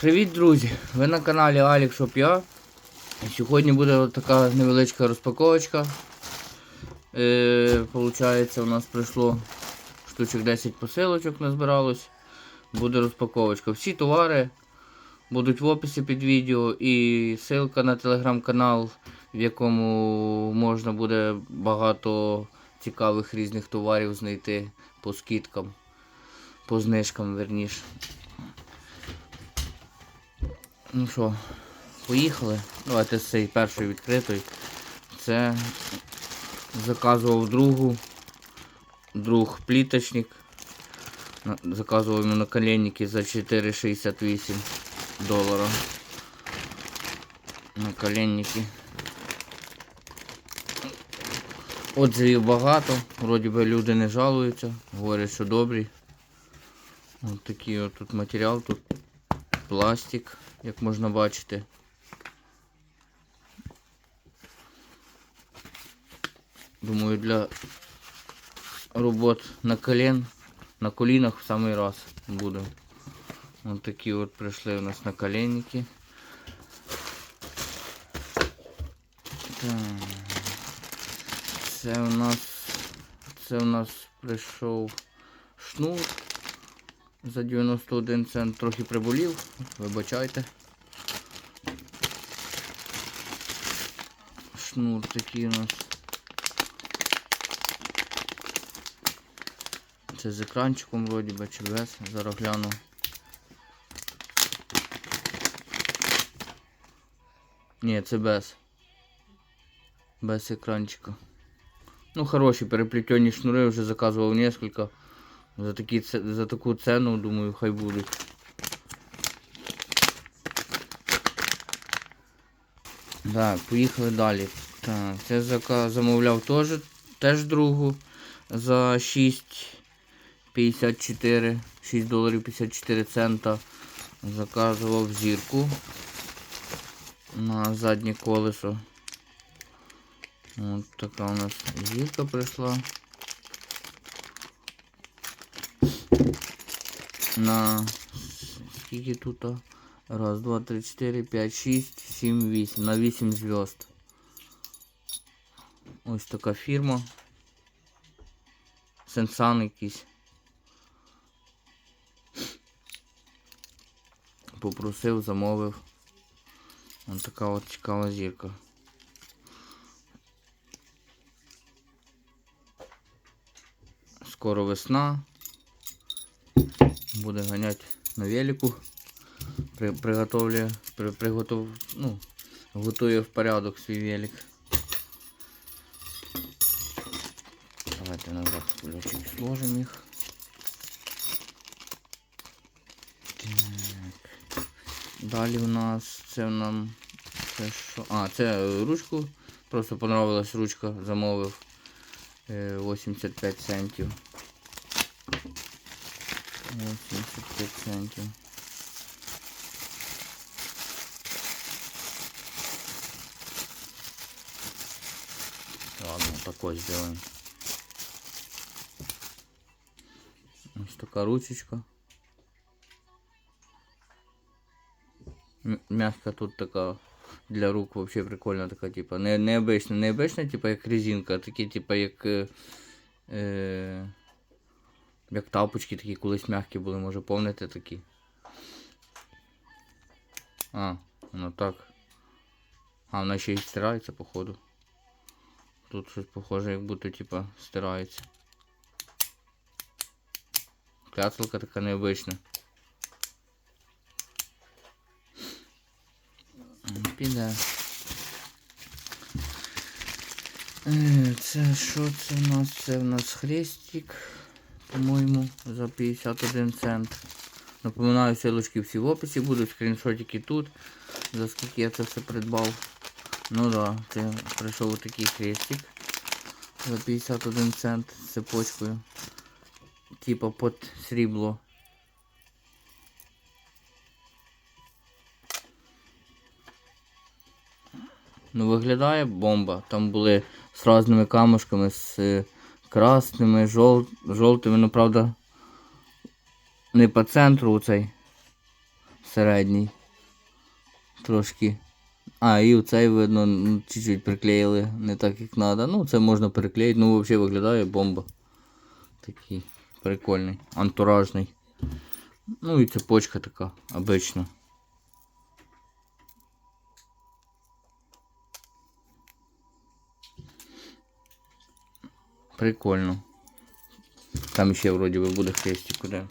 Привіт, друзі! Ви на каналі Алік Сьогодні буде така невеличка розпаковочка. Е, Получається, у нас прийшло штучок 10 посилочок назбиралось. Буде розпаковочка. Всі товари будуть в описі під відео і ссылка на телеграм-канал, в якому можна буде багато цікавих різних товарів знайти по скидкам, по знижкам верніше. Ну що, поїхали. Давайте з цієї першої відкритої. Це заказував другу. Друг пліточник. Заказував йому наколенники за 4,68 долара. Наколенники. Отзивів багато. Вроді би люди не жалуються. Говорять, що добрі. Ось такий от тут матеріал, тут пластик, як можна бачити. Думаю, для робот на колен, на колінах в самий раз буде. Ось такі от прийшли у нас наколенники. Так. Це у нас це у нас прийшов шнур за 91 цент трохи приболів, вибачайте. Шнур такий у нас. Це з екранчиком вроді би чи без, зараз гляну. Ні, це без. Без екранчика. Ну, хороші переплетені шнури, вже заказував несколько. За, такі, за таку ціну, думаю, хай будуть. Так, поїхали далі. Так, це замовляв теж, теж другу за 6,54, 6 доларів 54 цента. Заказував зірку на заднє колесо. От така у нас зірка прийшла. На скільки тут? Раз, два, три, чотири, п'ять, шість, сім, вісім. На вісім зв'язд. Ось така фірма. Сенсан якийсь. Попросив, замовив. Ось така от цікава зірка. Скоро весна. Буде ганяти на велику. При, приготовлю, при, приготов, ну, готую в порядок свій велик. Давайте назад ключик сложимо їх. Так. Далі у нас це нам. Це що? А, це е, ручку. Просто понравилась ручка, замовив е, 85 центів. 85 центів. Ладно, так ось сделаем. Ось ручечка. М- Мягка тут така для рук вообще прикольна така, типа. Не, необична, необична, типа як резинка, а такі, типа як. Е, е, як тапочки такі колись м'які були, може помните такі. А, ну так. А, вона ще й стирається, походу. Тут щось похоже, як будто типа стирається. Кляцалка така необична. Піде. Е, Це що це у нас? Це у нас хрестик, по-моєму, за 51 цент. Напоминаю, ссылочки всі в описі будуть, скріншотики тут. За скільки я це все придбав. Ну да, це прийшов отакий хрестик за 51 цент з цепочкою. Типа під срібло. Ну виглядає бомба. Там були з різними камушками, з е, красними, жол... жовтими, ну правда. Не по центру цей середній. Трошки. А, і оцей видно, ну, чуть-чуть приклеїли, не так як треба. Ну, це можна переклеїти, ну взагалі виглядає бомба. Такий прикольний, антуражний. Ну і цепочка така, обична. Прикольно. Там ще вроді би буде хрестик куди.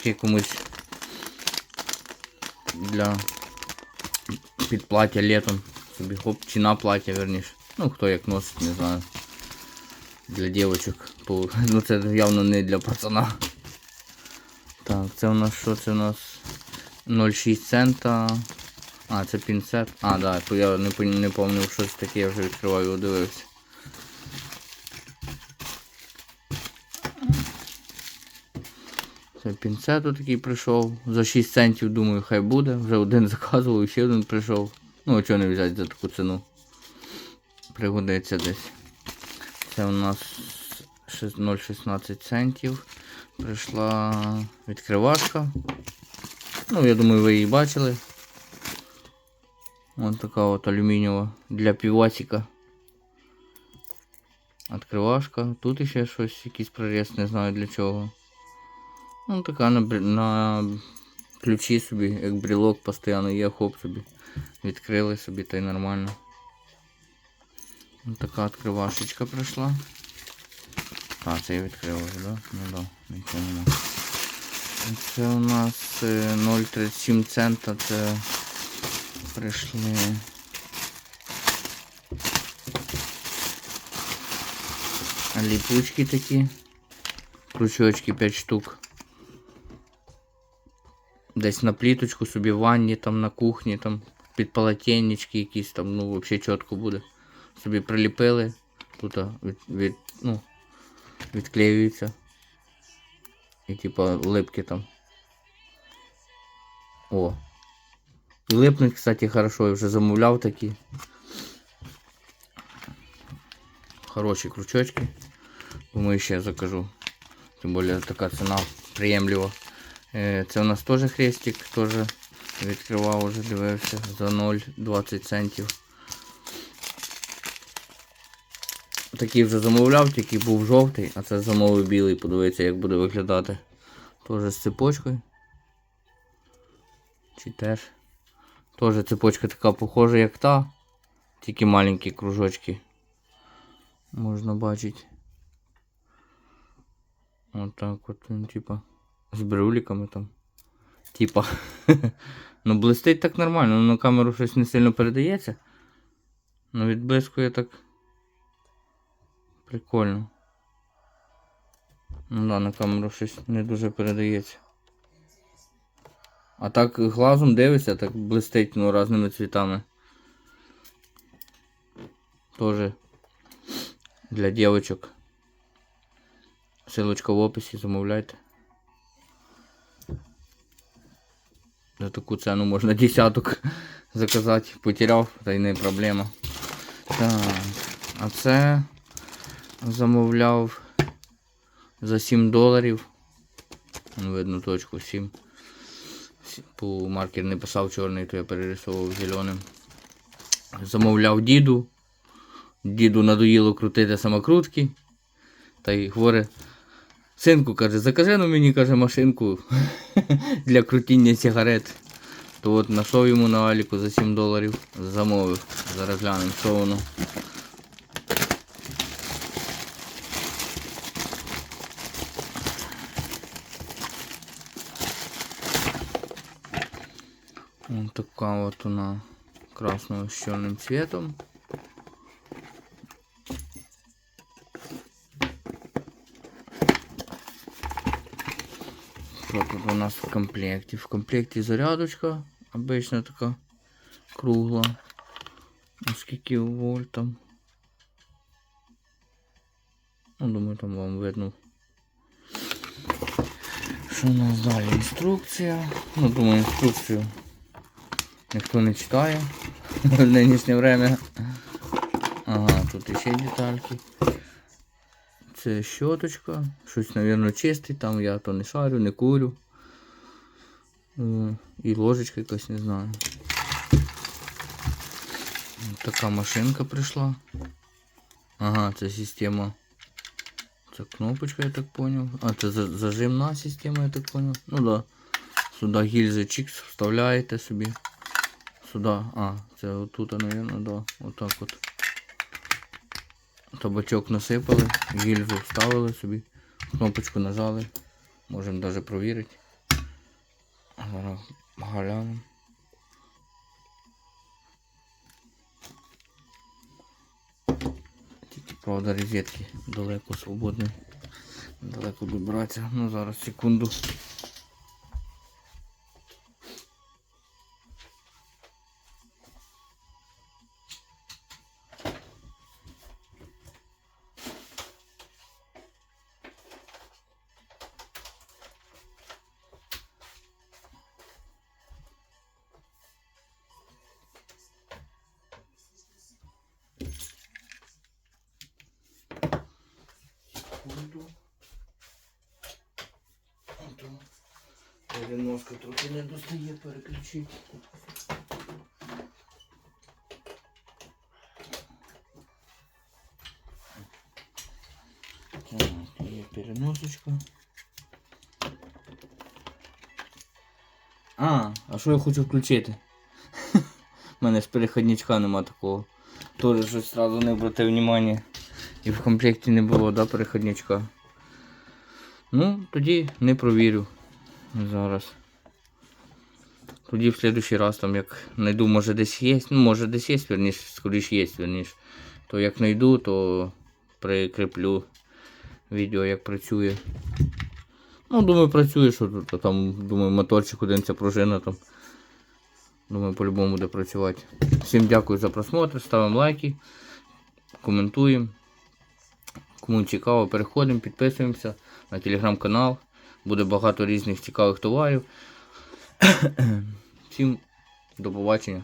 Ще комусь для підплаття літом. Собі хоп, чи на плаття, верніше. Ну хто як носить, не знаю. Для дівчинок. По- Ну це явно не для пацана. Так, це у нас що? Це у нас 0,6 цента. А, це пінцет. А, да, то я не, не пам'ятав, що це таке, я вже відкриваю, його дивився. Це пінцет такий прийшов. За 6 центів, думаю, хай буде. Вже один заказував, і ще один прийшов. Ну, а чого не взяти за таку ціну? Пригодиться десь. Це у нас 0,16 центів. Прийшла відкривашка. Ну, я думаю, ви її бачили. Ось така от алюмінієва для півасика. Откривашка. Тут ще щось, якийсь проріз, не знаю для чого. Ну така на, на ключі собі, як брілок постійно є, хоп собі. Відкрили собі та й нормально. Ось така відкривашечка прийшла. А, це я відкрив вже, да? Ну да, нічого нема. Це у нас е, 0,37 цента, це прийшли. Ліпучки такі. Крючочки 5 штук. Десь на пліточку собі в ванні, там на кухні, там під полотеннички якісь там, ну взагалі чітко буде. Собі приліпили. Тут від, від, ну, відклеюється. І типа липки там. О. Липнуть, кстати, хорошо, я вже замовляв такі. Хороші крючочки. Думаю, ще закажу. Тим більше така ціна приємлива. Е, Це у нас теж хрестик, теж відкривав уже, дивився за 0,20 центів. Такий вже замовляв, тільки був жовтий, а це замовив білий, подивіться, як буде виглядати. Теж з цепочкою. Чи теж. Теж цепочка така похожа, як та, тільки маленькі кружочки. Можна бачити. Вот так вот він, типа, з брюликами там. Типа. ну блистить так нормально, ну на камеру щось не сильно передається. Ну відблискує так. Прикольно. Ну да, на камеру щось не дуже передається. А так глазом дивишся, так блистить ну, різними цвітами. Тоже для дівчинок. Ссылочка в описі, замовляйте. За таку ціну можна десяток заказати. Потеряв, та й не проблема. Так, а це замовляв за 7 доларів. Видно точку 7. По маркер не писав чорний, то я перерисовував зеленим. Замовляв діду. Діду надоїло крутити самокрутки. Та й говорить, синку каже, закажи ну мені каже, машинку для крутіння сигарет. То от знайшов йому на Аліку за 7 доларів, замовив. Зараз глянемо, що воно. Вот такая вот она красного с черным цветом. Что тут у нас в комплекте? В комплекте зарядочка, обычно такая круглая. На скільки вольт там? Ну, думаю, там вам видно. Що у нас далі? Інструкція. Ну, думаю, інструкцію ніхто не читає в нинішнє время. Ага, тут ще детальки. Це щоточка. Щось, мабуть, чистить, там я то не шарю, не курю. Е, І ложечка якась, не знаю. Така машинка прийшла. Ага, це система. Це кнопочка, я так понял. А, це за- зажимна система, я так понял. Ну да. Сюди гільзи чікс вставляєте собі. Сюди. А, це отут, наверное, да. Отак от. Табачок насипали, гільзу вставили собі, кнопочку нажали. Можемо навіть провірити. Зараз глянемо. Тільки, правда, розетки далеко свободні. Далеко будуть братися. Ну зараз секунду. Секунду. Ото. Переноска трохи не достає переключити. Так, є переносочка. А, а що я хочу включити? У мене з переходничка нема такого. Тоже щось сразу не обратив внимання. І в комплекті не було, да, переходничка. Ну, тоді не провірю зараз. Тоді в следующий раз, там, як знайду, може десь є, ну може десь є, верніш, скоріш є, верніш. То як знайду, то прикріплю відео, як працює. Ну, думаю, працює, що тут, там, думаю, моторчик один ця пружина там. Думаю, по-любому буде працювати. Всім дякую за просмотр, ставимо лайки, коментуємо. Кому цікаво, переходимо, підписуємося на телеграм-канал. Буде багато різних цікавих товарів. Всім до побачення.